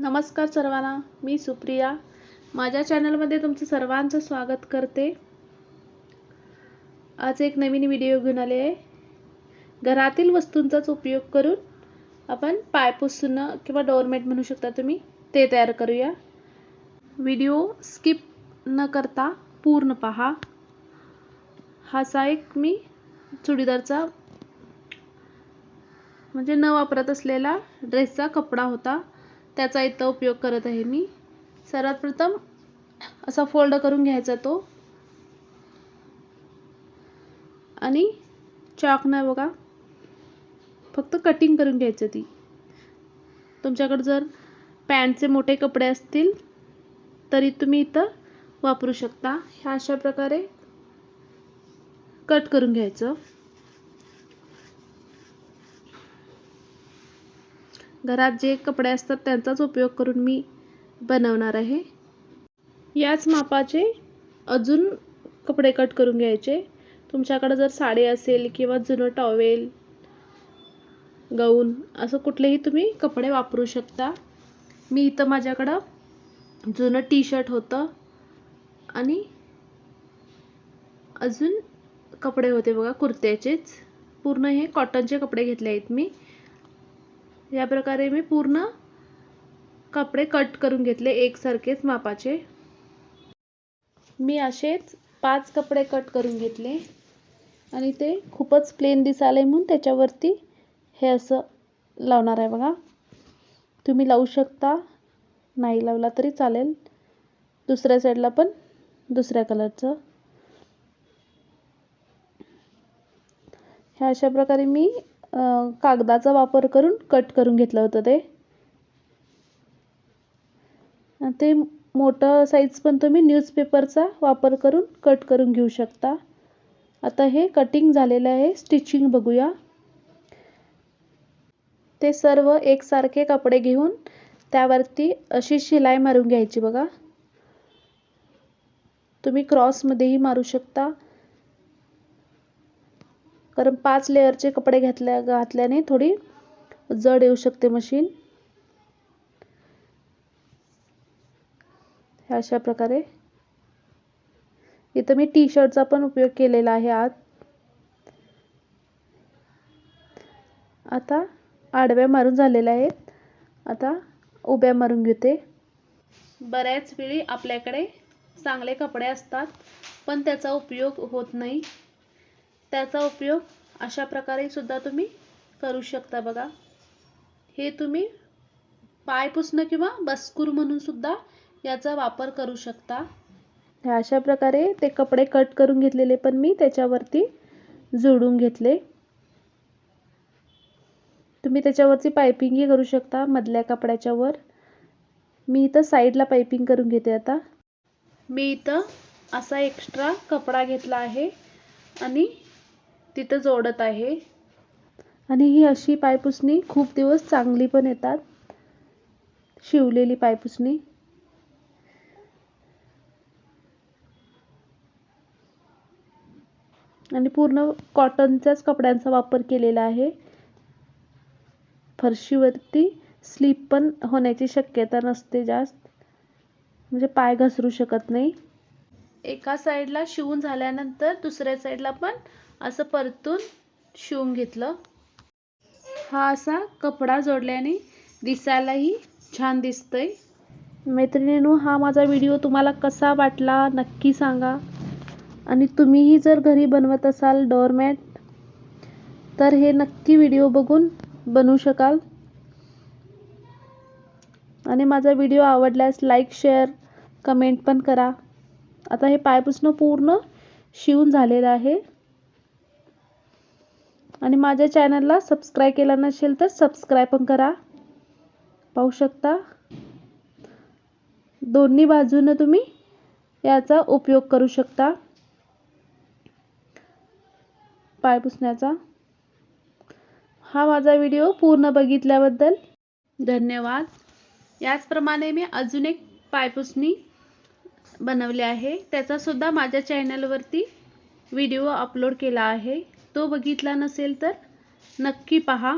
नमस्कार सर्वांना मी सुप्रिया. माझ्या चॅनलमध्ये तुमचं सर्वांचं स्वागत करते. आज एक नवीन व्हिडिओ घेऊन आले आहे. घरातील वस्तूंचाच उपयोग करून आपण पायपुसणं किंवा डोरमेट म्हणू शकता तुम्ही ते तयार करूया. व्हिडिओ स्किप न करता पूर्ण पहा. हा असा एक मी चुडीदारचा म्हणजे न वापरत असलेला ड्रेसचा कपडा होता. त्याचा इथं उपयोग करत आहे मी. सर्वात प्रथम असा फोल्ड करून घ्यायचा तो. आणि चॉक नाही बघा फक्त कटिंग करून घ्यायचं ती. तुमच्याकडे जर पॅन्टचे मोठे कपडे असतील तरी तुम्ही इथं वापरू शकता. ह्या अशा प्रकारे कट करून घ्यायचं. घरात जे कपडे असतात त्यांचाच उपयोग करून मी बनवणार आहे. याच मापाचे अजून कपडे कट करून घ्यायचे. तुमच्याकडं जर साडी असेल किंवा जुनं टॉवेल गाऊन असं कुठलेही तुम्ही कपडे वापरू शकता. मी इथं माझ्याकडं जुनं टी शर्ट होतं आणि अजून कपडे होते बघा कुर्त्याचेच. पूर्ण हे कॉटनचे कपडे घेतले आहेत मी. या प्रकारे मी पूर्ण कपडे कट करून घेतले एकसारखेच मापाचे. मी असेच पाच कपडे कट करून घेतले. आणि ते खूपच प्लेन दिसाले म्हणून त्याच्यावरती हे असं लावणार आहे बघा. तुम्ही लावू शकता. नाही लावला तरी चालेल. दुसऱ्या साईडला पण दुसऱ्या कलरचं ह्या अशा प्रकारे मी कागदाचा वापर करून कट करून घेतलं होतं ते. ते मोठं साईज पण तुम्ही न्यूजपेपरचा वापर करून कट करून घेऊ शकता. आता हे कटिंग झालेलं आहे. स्टिचिंग बघूया. ते सर्व एकसारखे कपडे घेऊन त्यावरती अशी शिलाई मारून घ्यायची बघा. तुम्ही क्रॉसमध्येही मारू शकता. कारण पाच लेअरचे कपडे घातल्या घातल्याने थोडी जड येऊ शकते मशीन अशा प्रकारे. इथं मी टी शर्टचा पण उपयोग केलेला आहे आत. आता आडव्या मारून झालेल्या आहेत. आता उभ्या मारून घेते. बऱ्याच वेळी आपल्याकडे चांगले कपडे असतात पण त्याचा उपयोग होत नाही. त्याचा उपयोग अशा प्रकारे सुद्धा तुम्ही करू शकता बघा. हे तुम्ही पाय पुसणं किंवा बस्कूर म्हणून सुद्धा याचा वापर करू शकता. अशा प्रकारे ते कपडे कट करून घेतलेले पण मी त्याच्यावरती जोडून घेतले. तुम्ही त्याच्यावरती पायपिंगही करू शकता मधल्या कपड्याच्या वर. मी इथं साईडला पायपिंग करून घेते आता. मी इथं असा एक्स्ट्रा कपडा घेतला आहे आणि तिथं जोडत आहे. आणि ही अशी पायपुसणी खूप दिवस चांगली पण येतात. शिवलेली पायपुसणी. आणि पूर्ण कॉटनच्याच कपड्यांचा वापर केलेला आहे. फरशीवरती स्लिप पण होण्याची शक्यता नसते जास्त. म्हणजे पाय घसरू शकत नाही. एका साईडला शिवून झाल्यानंतर दुसऱ्या साईडला पण असं परतून शिवून घेतलं. हा असा कपडा जोडल्याने दिसायलाही छान दिसतंय. मैत्रिणींनो हा माझा व्हिडिओ तुम्हाला कसा वाटला नक्की सांगा. आणि तुम्हीही जर घरी बनवत असाल डोअरमॅट तर हे नक्की व्हिडिओ बघून बनवू शकाल. आणि माझा व्हिडिओ आवडल्यास लाईक शेअर कमेंट पण करा. आता हे पायपुसणं पूर्ण शिवून झालेलं आहे. आणि माझ्या चॅनलला सबस्क्राईब केला नसेल तर सबस्क्राईब पण करा. पाहू शकता? दोन्ही बाजूनं तुम्ही याचा उपयोग करू शकता. पाय पुसण्याचा. हा माझा व्हिडिओ पूर्ण बघितल्याबद्दल धन्यवाद. याचप्रमाणे मी अजून एक पायपुसणी बनवले आहे. त्याचासुद्धा माझ्या चॅनलवरती व्हिडिओ अपलोड केला आहे. तो बघितला नसेल तर नक्की पहा.